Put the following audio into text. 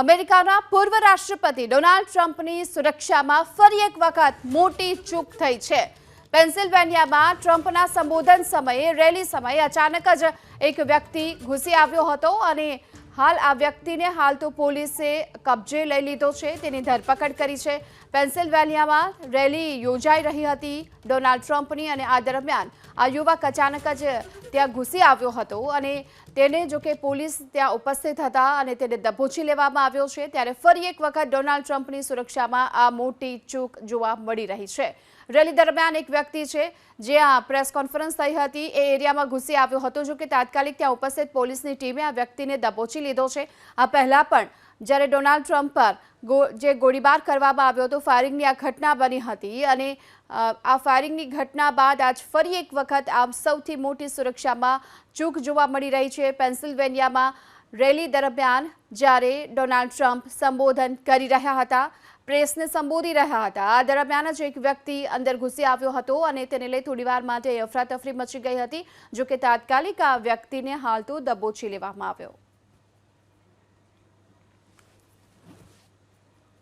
અમેરિકાના પૂર્વ રાષ્ટ્રપતિ ડોનાલ્ડ ટ્રમ્પની સુરક્ષામાં ફરી એક વખત મોટી ચૂક થઈ છે. પેન્સિલ્વેનિયામાં ટ્રમ્પના સંબોધન સમયે, રેલી સમયે અચાનક જ એક વ્યક્તિ ઘૂસી આવ્યો હતો અને હાલ આ વ્યક્તિને હાલ તો પોલીસે કબજે લઈ લીધો છે, તેની ધરપકડ કરી છે. પેન્સિલવેનિયામાં રેલી યોજાઈ રહી હતી ડોનાલ્ડ ટ્રમ્પની અને આ દરમિયાન આ યુવક અચાનક જ ત્યાં ઘૂસી આવ્યો હતો અને તેને જો કે પોલીસ ત્યાં ઉપસ્થિત હતા અને તેને દબોચી લેવામાં આવ્યો છે, ત્યારે ફરી એક વખત ડોનાલ્ડ ટ્રમ્પની સુરક્ષામાં આ મોટી ચૂક જોવા મળી રહી છે. રેલી દરમિયાન એક વ્યક્તિ છે જ્યાં પ્રેસ કોન્ફરન્સ થઈ હતી. એ એરિયામાં ઘૂસી આવ્યો હતો. જો કે તાત્કાલિક ત્યાં ઉપસ્થિત પોલીસની ટીમે આ વ્યક્તિને દબોચી લીધો છે. આ પહેલા પણ જ્યારે ડોનાલ્ડ ટ્રમ્પ પર જે ગોળીબાર કરવામાં આવ્યો હતો, ફાયરિંગની આ ઘટના બની હતી અને આ ફાયરિંગની ઘટના બાદ આજ ફરી એક વખત આમ સૌથી મોટી સુરક્ષામાં ચૂક જોવા મળી રહી છે. પેન્સિલ્વેનિયામાં રેલી દરમિયાન જ્યારે ડોનાલ્ડ ટ્રમ્પ સંબોધન કરી રહ્યા હતા, પ્રેસને સંબોધી રહ્યા હતા, આ દરમિયાન જ એક વ્યક્તિ અંદર ઘૂસી આવ્યો હતો અને તેને લઈ થોડીવાર માટે અફરાતફરી મચી ગઈ હતી જો કે તાત્કાલિક આ વ્યક્તિને હાલ તો દબોચી લેવામાં આવ્યો.